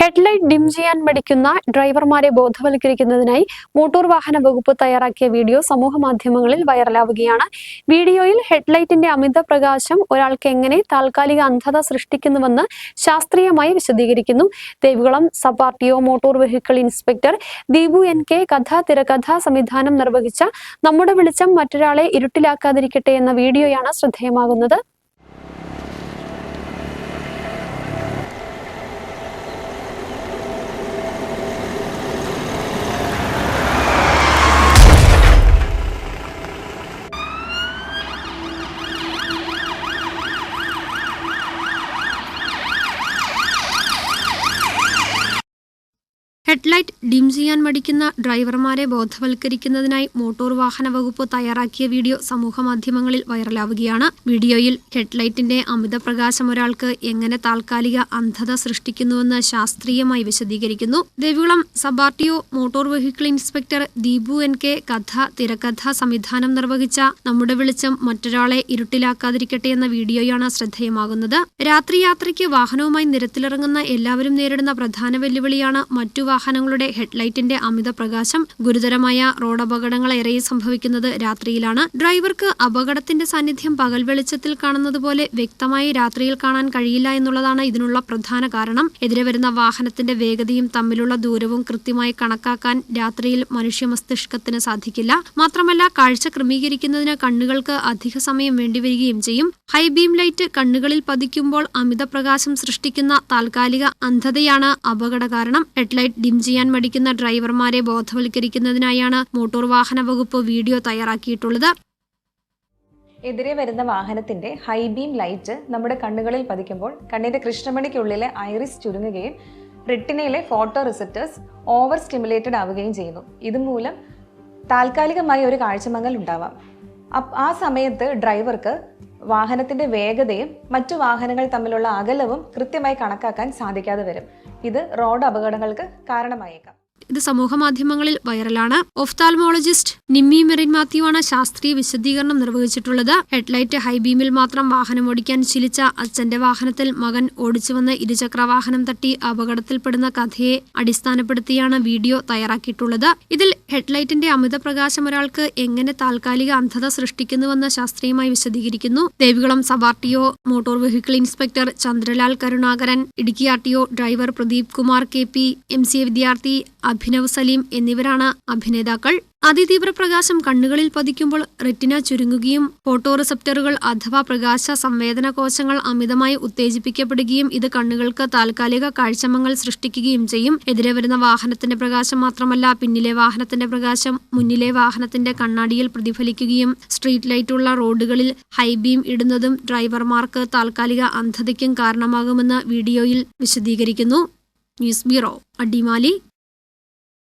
Headlight dim ചെയ്യാൻ മടിക്കുന്ന ഡ്രൈവർമാരെ ബോധവൽക്കരിക്കുന്നതിനായി motor വാഹന വകുപ്പ് തയ്യാറാക്കിയ വീഡിയോ സമൂഹ മാധ്യമങ്ങളിൽ വൈറലാവുകയാണ്. വീഡിയോയിൽ ഹെഡ്ലൈറ്റിന്റെ അമിത പ്രകാശം ഒരാൾക്ക് എങ്ങനെ താൽക്കാലിക അന്ധത സൃഷ്ടിക്കുന്നുവെന്ന് ശാസ്ത്രീയമായി വിശദീകരിക്കുന്നു. Devikulam sub R T O motor vehicle inspector Deepu N K കഥ തിരക്കഥ സംവിധാനം നിർവഹിച്ച നമ്മുടെ വെളിച്ചം മറ്റൊരാളെ ഇരുട്ടിലാക്കാതിരിക്കട്ടെ എന്ന വീഡിയോയാണ് ശ്രദ്ധേയമാകുന്നത്. ഹെഡ്ലൈറ്റ് ഡിം ചെയ്യാൻ മടിക്കുന്ന ഡ്രൈവർമാരെ ബോധവൽക്കരിക്കുന്നതിനായി മോട്ടോർ വാഹന വകുപ്പ് തയ്യാറാക്കിയ വീഡിയോ സമൂഹമാധ്യമങ്ങളിൽ വൈറലാവുകയാണ്. വീഡിയോയിൽ ഹെഡ്ലൈറ്റിന്റെ അമിത പ്രകാശം ഒരാൾക്ക് എങ്ങനെ താൽക്കാലിക അന്ധത സൃഷ്ടിക്കുന്നുവെന്ന് ശാസ്ത്രീയമായി വിശദീകരിക്കുന്നു. Devikulam sub RTO motor vehicle inspector Deepu N K കഥ തിരക്കഥ സംവിധാനം നിർവഹിച്ച നമ്മുടെ വെളിച്ചം മറ്റൊരാളെ ഇരുട്ടിലാക്കാതിരിക്കട്ടെ എന്ന വീഡിയോയാണ് ശ്രദ്ധേയമാകുന്നത്. രാത്രി യാത്രയ്ക്ക് വാഹനവുമായി നിരത്തിലിറങ്ങുന്ന എല്ലാവരും നേരിടുന്ന പ്രധാന വെല്ലുവിളിയാണ് മറ്റു വാഹനങ്ങളുടെ ഹെഡ്ലൈറ്റിന്റെ അമിത പ്രകാശം ഗുരുതരമായ റോഡപകടങ്ങളേറെയും സംഭവിക്കുന്നത് രാത്രിയിലാണ്. ഡ്രൈവർക്ക് അപകടത്തിന്റെ സാന്നിധ്യം പകൽ വെളിച്ചത്തിൽ കാണുന്നത് പോലെ വ്യക്തമായി രാത്രിയിൽ കാണാൻ കഴിയില്ല എന്നുള്ളതാണ് ഇതിനുള്ള പ്രധാന കാരണം. എതിരെ വരുന്ന വാഹനത്തിന്റെ വേഗതയും തമ്മിലുള്ള ദൂരവും കൃത്യമായി കണക്കാക്കാൻ രാത്രിയിൽ മനുഷ്യ മസ്തിഷ്കത്തിന് സാധിക്കില്ല. മാത്രമല്ല കാഴ്ച ക്രമീകരിക്കുന്നതിന് കണ്ണുകൾക്ക് അധിക സമയം വേണ്ടിവരികയും ചെയ്യും. ഹൈ ബീം ലൈറ്റ് കണ്ണുകളിൽ പതിക്കുമ്പോൾ അമിത പ്രകാശം സൃഷ്ടിക്കുന്ന താൽക്കാലിക അന്ധതയാണ് അപകട കാരണം. ഹെഡ്ലൈറ്റ് ഡിം ചെയ്യാൻ മടിക്കുന്ന ഡ്രൈവർമാരെ ബോധവൽക്കരിക്കുന്നതിനായാണ് മോട്ടോർ വാഹന വകുപ്പ് വീഡിയോ തയ്യാറാക്കിയിട്ടുള്ളത്. എതിരെ വരുന്ന വാഹനത്തിന്റെ ഹൈ ബീം ലൈറ്റ് നമ്മുടെ കണ്ണുകളിൽ പതിക്കുമ്പോൾ കണ്ണിന്റെ കൃഷ്ണമണിക്കുള്ളിലെ ഐറിസ് ചുരുങ്ങുകയും റെട്ടിനയിലെ ഫോട്ടോ റിസപ്റ്റേഴ്സ് ഓവർ സ്റ്റിമുലേറ്റഡ് ആവുകയും ചെയ്യുന്നു. ഇതുമൂലം താൽക്കാലികമായി ഒരു കാഴ്ചമങ്ങൽ ഉണ്ടാവാം. ആ സമയത്ത് ഡ്രൈവർക്ക് വാഹനത്തിന്റെ വേഗതയും മറ്റു വാഹനങ്ങൾ തമ്മിലുള്ള അകലവും കൃത്യമായി കണക്കാക്കാൻ സാധിക്കാതെ വരും. ഇത് റോഡ് അപകടങ്ങൾക്ക് കാരണമായേക്കാം. ഇത് സമൂഹ മാധ്യമങ്ങളിൽ വൈറലാണ്. ഒഫ്താൽമോളജിസ്റ്റ് നിമ്മി മെറിൻ മാത്യു ആണ് ശാസ്ത്രീയ വിശദീകരണം നിർവഹിച്ചിട്ടുള്ളത്. ഹെഡ്ലൈറ്റ് ഹൈബീമിൽ മാത്രം വാഹനം ഓടിക്കാൻ ശീലിച്ച അച്ഛന്റെ വാഹനത്തിൽ മകൻ ഓടിച്ചുവന്ന് ഇരുചക്ര വാഹനം തട്ടി അപകടത്തിൽപ്പെടുന്ന കഥയെ അടിസ്ഥാനപ്പെടുത്തിയാണ് വീഡിയോ തയ്യാറാക്കിയിട്ടുള്ളത്. ഇതിൽ ഹെഡ്ലൈറ്റിന്റെ അമിത പ്രകാശം ഒരാൾക്ക് എങ്ങനെ താൽക്കാലിക അന്ധത സൃഷ്ടിക്കുന്നുവെന്ന് ശാസ്ത്രീയമായി വിശദീകരിക്കുന്നു. Devikulam sub RTO motor vehicle inspector Chandralal Karunakaran Idukki R T driver Pradeep Kumar K P M C A വിദ്യാർത്ഥി അഭിനവ് സലീം എന്നിവരാണ് അഭിനേതാക്കൾ. അതിതീവ്ര പ്രകാശം കണ്ണുകളിൽ പതിക്കുമ്പോൾ റെറ്റിന ചുരുങ്ങുകയും ഫോട്ടോറിസെപ്റ്ററുകൾ അഥവാ പ്രകാശ സംവേദന കോശങ്ങൾ അമിതമായി ഉത്തേജിപ്പിക്കപ്പെടുകയും ഇത് കണ്ണുകൾക്ക് താൽക്കാലിക കാഴ്ചമങ്ങൾ സൃഷ്ടിക്കുകയും ചെയ്യും. എതിരെ വരുന്ന വാഹനത്തിന്റെ പ്രകാശം മാത്രമല്ല പിന്നിലെ വാഹനത്തിന്റെ പ്രകാശം മുന്നിലെ വാഹനത്തിന്റെ കണ്ണാടിയിൽ പ്രതിഫലിക്കുകയും സ്ട്രീറ്റ് ലൈറ്റുള്ള റോഡുകളിൽ ഹൈബീം ഇടുന്നതും ഡ്രൈവർമാർക്ക് താൽക്കാലിക അന്ധതയ്ക്കും കാരണമാകുമെന്ന് വീഡിയോയിൽ വിശദീകരിക്കുന്നു. News bureau Adimali.